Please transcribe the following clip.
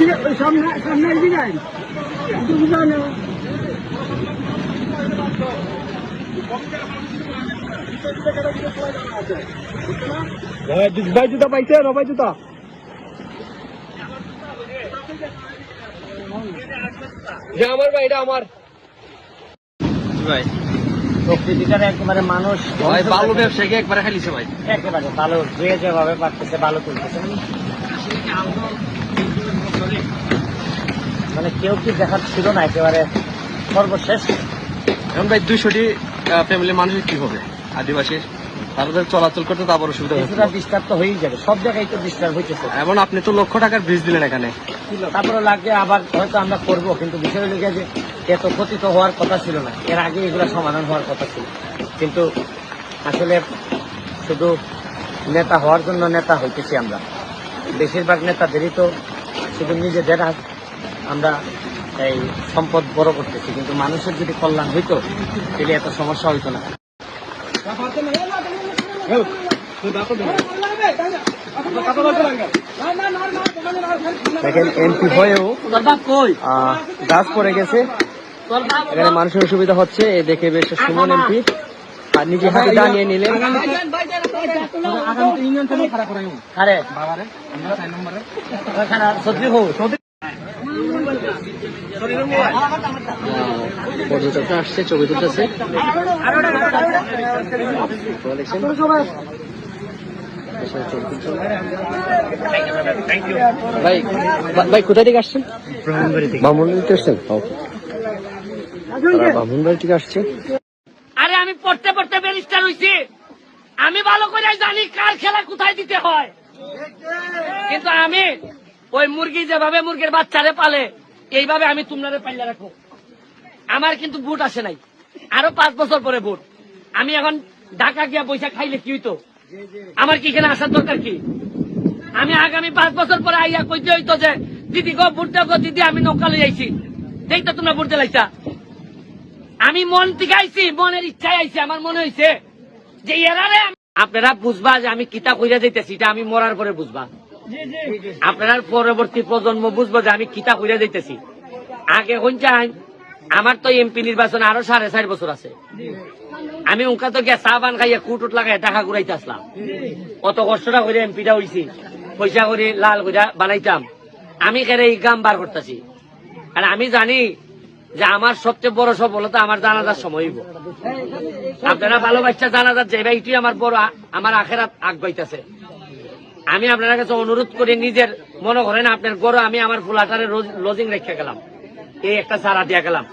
ওইদিকে ওই সামনে সামনের দিকে আইন ভাই জুতা পাইছে রবাই জুতা যে আমার ভাই? এটা আমার ভাই একেবারে মানুষ ভালো ব্যবসায়ীকে একবারে খালিছে ভাই একেবারে ভালো পারতেছে ভালো তুলতেছে। মানে কেউ কি দেখার ছিল না একেবারে সর্বশেষ? এখন ভাই দুইশোটি ফ্যামিলি মানুষের কি হবে? আদিবাসীর। তাদের চলাচল করতে তো আবার অসুবিধা কিছুটা ডিস্টার্ব তো হয়েই যাবে সব জায়গায় তো ডিস্টার্ব হইতেছে। এমন আপনি তো লক্ষ টাকার ব্রিজ দিলেন এখানে। তারপরে লাগে আবার হয়তো আমরা করব কিন্তু বিষয় হলো যে এত ক্ষতি তো হওয়ার কথা ছিল না। এর আগে এগুলো সমাধান হওয়ার কথা ছিল। কিন্তু আসলে শুধু নেতা হওয়ার জন্য নেতা হইতেছি আমরা। বেশিরভাগ নেতাদেরই তো শুধু নিজেদের হাত- আমরা এই সম্পদ বড় করতেছি কিন্তু মানুষের যদি কল্যাণ হইতো তাহলে এত সমস্যা হইতো না। দেখেন এমপি হয়েও গাছ পড়ে গেছে। এখানে মানুষের অসুবিধা হচ্ছে এ দেখে বেশ সুমন এমপি। নিজে হাতে দাঁড়িয়ে নিলেন। পর্যটকরা আসছে ছবি তুলতেছে। ভাই ভাই কোথা থেকে আসছেন? ব্রাহ্মণবাড়ি থেকে। আসছেন? ওকে তারা ব্রাহ্মণবাড়ি থেকে আসছে। আমি পড়তে পড়তে ব্যারিস্টার হইছি। আমি ভালো করে জানি কার খেলা কোথায় দিতে হয়। কিন্তু আমি ওই মুরগি যেভাবে মুরগির বাচ্চারে পালে, এইভাবে আমি তোমরা পাইলে রাখো। আমার কিন্তু বুট আসে নাই। আরও পাঁচ বছর পরে বুট আমি এখন ঢাকা গিয়া পয়সা খাইলে কি হইতো? আমার কি এখানে আসার দরকার কি? আমি আগামী পাঁচ বছর পরে আইয়া কইতে হইতো যে, দিদি গো বুট গো, দিদি, আমি নৌকা লই আইছি। দেখ তো তোমরা বুট দিলাইছা। আমি মন থেকে আইছি মনের ইচ্ছায় আইছি আমার মনে হয়েছে যে এরারে আপনারা বুঝবা যে আমি কিতা কইরা যাইতেছি এটা আমি মরার পরে বুঝবা। আপনারা পরবর্তী প্রজন্ম বুঝব যে আমি কিতা কইরা যাইতেছি। আগে কোন চাই আমার তো এমপি নির্বাচন আরও সাড়ে চার বছর আছে। আমি উনকা তো গিয়া চা বান খাইয়া কুটুট লাগাই টাকা ঘুরাইতে আসলাম। অত কষ্টটা করে এমপিটা হইছি পয়সা করে লাল করে বানাইতাম। আমি কেন এই গাম বার করতেছি। আর আমি জানি যে আমার সবচেয়ে বড় সফলতা আমার জানাজার সময় হইব। আপনারা ভালোবাসা জানাজার যে ভাইটি আমার বড় আমার আখেরাত আগ বাইতেছে আমি আপনার কাছে অনুরোধ করি, নিজের মনে করেন আপনার গরু আমি আমার ফুলাটারে লজিং রেখে গেলাম। এই একটা সারা দিয়া গেলাম।